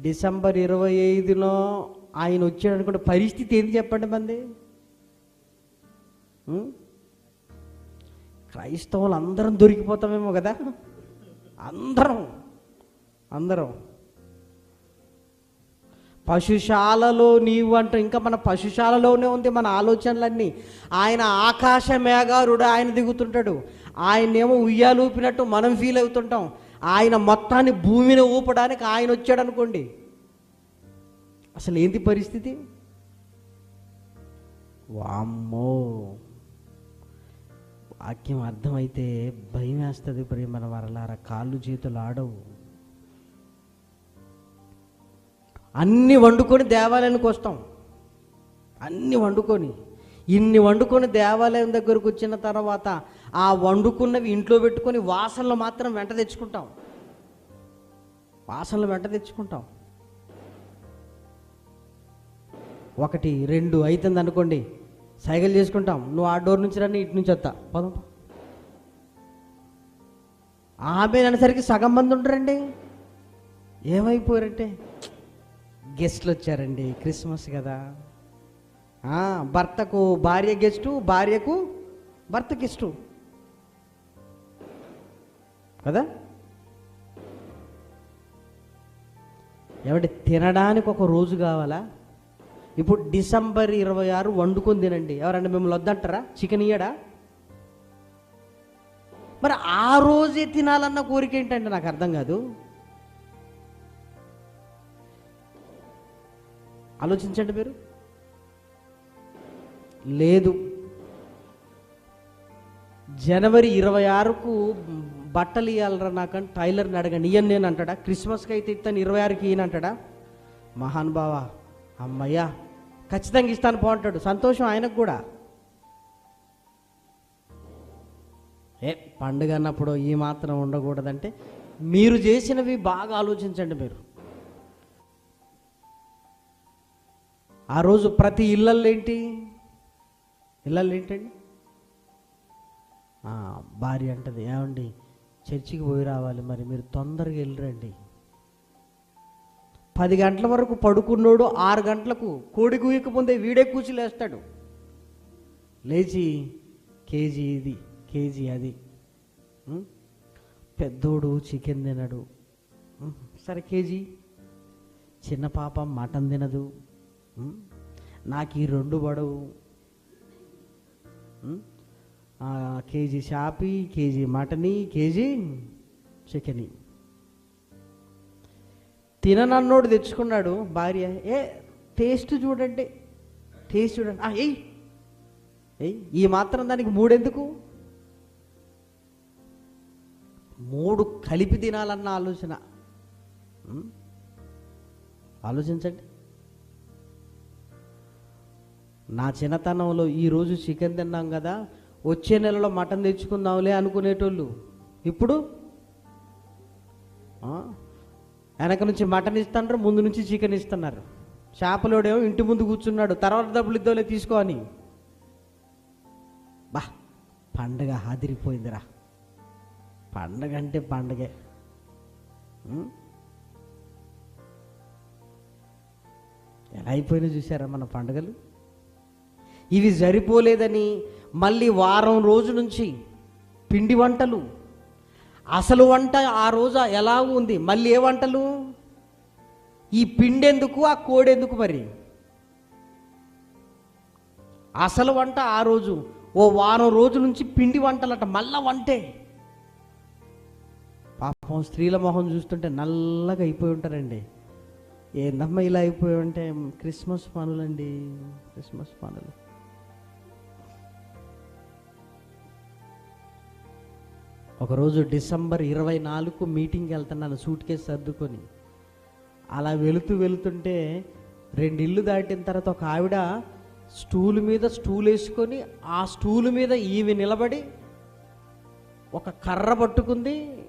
December ఇరవై ఐదులో ఆయన వచ్చాడు అనుకుంటే పరిస్థితి ఏంది చెప్పండి మంది? క్రైస్తవులు అందరం దొరికిపోతామేమో కదా? అందరం. అందరం. పశుశాలలో నీవు అంటూ ఇంకా మన పశుశాలలోనే ఉంది మన ఆలోచనలన్నీ. ఆయన ఆకాశ మేఘారుడు ఆయన దిగుతుంటాడు. ఆయనేమో ఉయ్యాలు ఊపినట్టు మనం ఫీల్ అవుతుంటాం. ఆయన మొత్తాన్ని భూమిని ఊపడానికి ఆయన వచ్చాడు అనుకోండి. అసలు ఏంటి పరిస్థితి? వామ్మో. వాక్యం అర్థమైతే భయం వేస్తుంది ప్రేమల వరలారా కాళ్ళు చేతులు ఆడవు. అన్ని వండుకొని దేవాలయానికి వస్తాం. అన్ని వండుకొని. ఇన్ని వండుకొని దేవాలయం దగ్గరకు వచ్చిన తర్వాత ఆ వండుకున్నవి ఇంట్లో పెట్టుకొని వాసనలు మాత్రం వెంట తెచ్చుకుంటాం. వాసనలు వెంట తెచ్చుకుంటాం. ఒకటి రెండు అవుతుంది అనుకోండి సైకిల్ చేసుకుంటాం. నువ్వు ఆ డోర్ నుంచి రన్ని ఇటు నుంచి వస్తా. పదం ఆమె అనేసరికి సగం మంది ఉండరండి. ఏమైపోయారంటే గెస్ట్లు వచ్చారండి క్రిస్మస్ కదా. భర్తకు భార్య గెస్టు భార్యకు భర్త గెస్టు. కదా? ఏమంటే తినడానికి ఒక రోజు కావాలా? ఇప్పుడు డిసెంబర్ ఇరవై ఆరు వండుకొని తినండి. ఎవరన్నా మిమ్మల్ని వద్దంటారా? చికెన్ ఇయ్యడా? మరి ఆ రోజే తినాలన్న కోరిక ఏంటంటే నాకు అర్థం కాదు. ఆలోచించండి మీరు. లేదు. జనవరి ఇరవై ఆరుకు బట్టలు ఇవ్వాలరా నాకని? టైలర్ని అడగండి. ఇయ్యను నేను అంటాడా? క్రిస్మస్కి అయితే ఇస్తాను ఇరవై ఆరుకి ఈయన అంటాడా మహానుభావ అమ్మయ్యా ఖచ్చితంగా ఇస్తాను బాగుంటాడు. సంతోషం ఆయనకు కూడా. ఏ పండుగ అన్నప్పుడు ఈ మాత్రం ఉండకూడదంటే మీరు చేసినవి బాగా ఆలోచించండి మీరు. ఆ రోజు ప్రతి ఇళ్ళల్లో ఏంటి ఇళ్ళల్లో ఏంటండి భార్య అంటది. ఏమండి? చర్చికి పోయి రావాలి మరి మీరు తొందరగా వెళ్ళరండి. పది గంటల వరకు పడుకున్నోడు ఆరు గంటలకు కోడి కూయకముందే వీడే కూర్చులేస్తాడు లేచి కేజీ ఇది కేజీ అది. పెద్దోడు చికెన్ తినడు. సరే కేజీ. చిన్న పాప మటన్ తినదు. నాకు ఈ రెండు పడవు. కేజీ షాపి కేజీ మటని కేజీ చికెని. తిననన్నోడు తెచ్చుకున్నాడు భార్య. ఏ టేస్ట్ చూడండి. టేస్ట్ చూడండి. ఏయ్. ఏయ్ ఈ మాత్రం దానికి మూడెందుకు? మూడు కలిపి తినాలన్న ఆలోచన. ఆలోచించండి. నా చిన్నతనంలో ఈరోజు చికెన్ తిన్నాం కదా. వచ్చే నెలలో మటన్ తెచ్చుకుందాంలే అనుకునేటోళ్ళు. ఇప్పుడు? వెనక నుంచి మటన్ ఇస్తున్నారు ముందు నుంచి చికెన్ ఇస్తున్నారు. చేపలోడేమో ఇంటి ముందు కూర్చున్నాడు తర్వాత డబ్బులు ఇద్దాంలే తీసుకో అని. బా పండగ హాదిరిపోయిందిరా పండగ అంటే పండగే. ఎలా అయిపోయినా చూసారా మన పండుగలు? ఇవి సరిపోలేదని మళ్ళీ వారం రోజు నుంచి పిండి వంటలు. అసలు వంట ఆ రోజు ఎలా ఉంది? మళ్ళీ ఏ వంటలు? ఈ పిండి ఎందుకు ఆ కోడెందుకు మరి? అసలు వంట ఆ రోజు ఓ వారం రోజు నుంచి పిండి వంటలట మళ్ళా వంటే. పాపం స్త్రీల మొహం చూస్తుంటే నల్లగా అయిపోయి ఉంటారండి. ఏందమ్మా ఇలా అయిపోయి ఉంటే? క్రిస్మస్ పనులండి క్రిస్మస్ పనులు. ఒకరోజు డిసెంబర్ ఇరవై నాలుగు మీటింగ్కి వెళ్తున్నాను సూట్ కేసు సర్దుకొని. అలా వెళుతూ వెళుతుంటే రెండు ఇల్లు దాటిన తర్వాత ఒక ఆవిడ స్టూల్ మీద స్టూల్ వేసుకొని ఆ స్టూల్ మీద ఈమె నిలబడి ఒక కర్ర పట్టుకుంది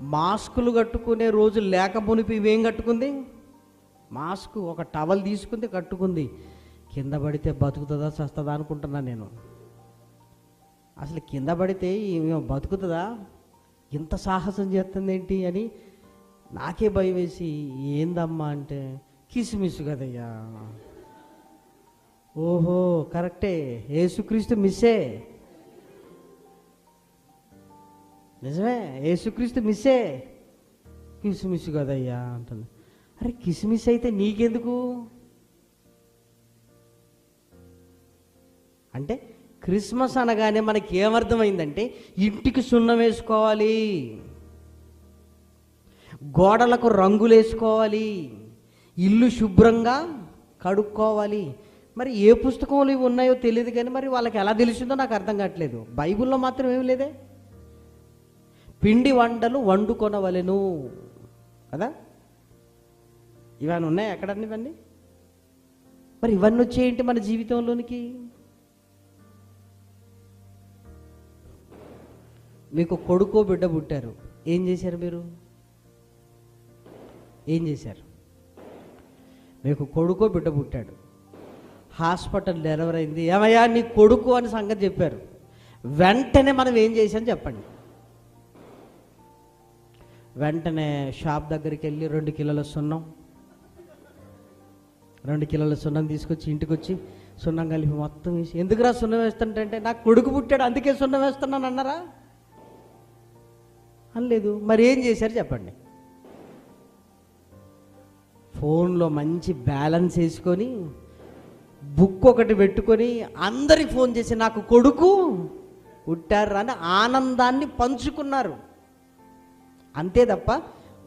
మాస్కులు కట్టుకునే రోజు లేక మునిపి ఇవేం కట్టుకుంది? మాస్క్ ఒక టవల్ తీసుకుంది కట్టుకుంది. కింద పడితే బతుకుతుందా చస్తుందా అనుకుంటున్నా నేను. అసలు కింద పడితే ఈమె బతుకుతుందా? ఇంత సాహసం చేస్తుంది ఏంటి అని నాకే భయం వేసి ఏందమ్మా అంటే కిసుమిసు కదయ్యా. ఓహో కరెక్టే. ఏసుక్రీస్తు మిస్సే. నిజమే ఏసుక్రీస్తు మిస్సే. కిసుమిసు కదయ్యా అంటుంది. అరే కిసుమిస్ అయితే నీకెందుకు? అంటే క్రిస్మస్ అనగానే మనకి ఏమర్థమైందంటే ఇంటికి సున్నం వేసుకోవాలి. గోడలకు రంగులు వేసుకోవాలి. ఇల్లు శుభ్రంగా కడుక్కోవాలి. మరి ఏ పుస్తకంలో ఇవి ఉన్నాయో తెలియదు కానీ మరి వాళ్ళకి ఎలా తెలిసిందో నాకు అర్థం కావట్లేదు. బైబిల్లో మాత్రం ఏమి లేదే. పిండి వంటలు వండుకొనవలెను. కదా? ఇవన్నీ ఉన్నాయి ఎక్కడన్నీ ఇవన్నీ? మరి ఇవన్నీ వచ్చేయంటి మన జీవితంలోనికి? మీకు కొడుకో బిడ్డ పుట్టారు. ఏం చేశారు మీరు? ఏం చేశారు? మీకు కొడుకో బిడ్డ పుట్టాడు. హాస్పిటల్ డెలివరీ అయింది. ఏమయ్యా నీ కొడుకు అని సంగతి చెప్పారు. వెంటనే మనం ఏం చేసాం చెప్పండి. వెంటనే షాప్ దగ్గరికి వెళ్ళి రెండు కిలోల సున్నం రెండు కిలోల సున్నం తీసుకొచ్చి ఇంటికి వచ్చి సున్నం కలిపి మొత్తం వేసి ఎందుకురా సున్నం వేస్తుంటే నాకు కొడుకు పుట్టాడు అందుకే సున్నం వేస్తున్నాను అన్నారా అనలేదు. మరి ఏం చేశారు చెప్పండి. ఫోన్లో మంచి బ్యాలెన్స్ వేసుకొని బుక్ ఒకటి పెట్టుకొని అందరికి ఫోన్ చేసి నాకు కొడుకు పుట్టారు అని ఆనందాన్ని పంచుకున్నారు. అంతే తప్ప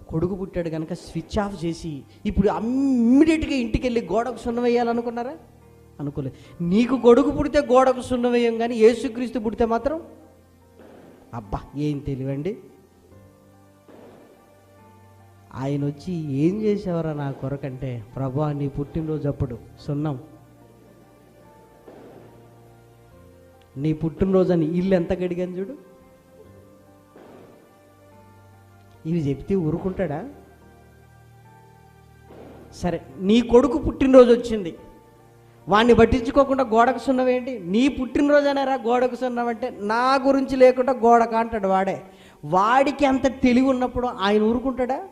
కొడుకు పుట్టాడు కనుక స్విచ్ ఆఫ్ చేసి ఇప్పుడు ఇమ్మీడియట్గా ఇంటికి వెళ్ళి గోడకు సున్నం వేయాలనుకున్నారా? అనుకోలేదు నీకు కొడుకు పుడితే గోడకు సున్నం వేయం కానీ యేసుక్రీస్తు పుడితే మాత్రం? అబ్బా ఏం తెలివండి? ఆయన వచ్చి ఏం చేసేవారా నా కొరకంటే? ప్రభా నీ పుట్టినరోజు అప్పుడు సున్నం. నీ పుట్టినరోజు అని ఇల్లు ఎంత గడిగాను చూడు. ఇవి చెప్తే ఊరుకుంటాడా? సరే నీ కొడుకు పుట్టినరోజు వచ్చింది. వాడిని పట్టించుకోకుండా గోడకు సున్నవేంటి నీ పుట్టినరోజు అనేరా గోడకు సున్నమంటే నా గురించి లేకుండా గోడక అంటాడు వాడే. వాడికి అంత తెలివి ఉన్నప్పుడు ఆయన ఊరుకుంటాడా?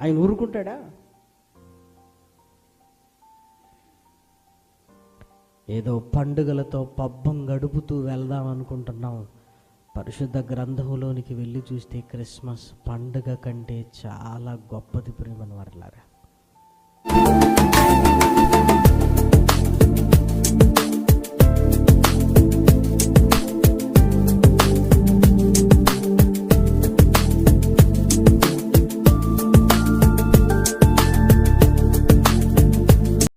ఆయన ఊరుకుంటాడా? ఏదో పండుగలతో పబ్బం గడుపుతూ వెళ్దాం అనుకుంటున్నాం. పరిశుద్ధ గ్రంథంలోనికి వెళ్ళి చూస్తే క్రిస్మస్ పండుగ కంటే చాలా గొప్పది ప్రేమను వర్లారా.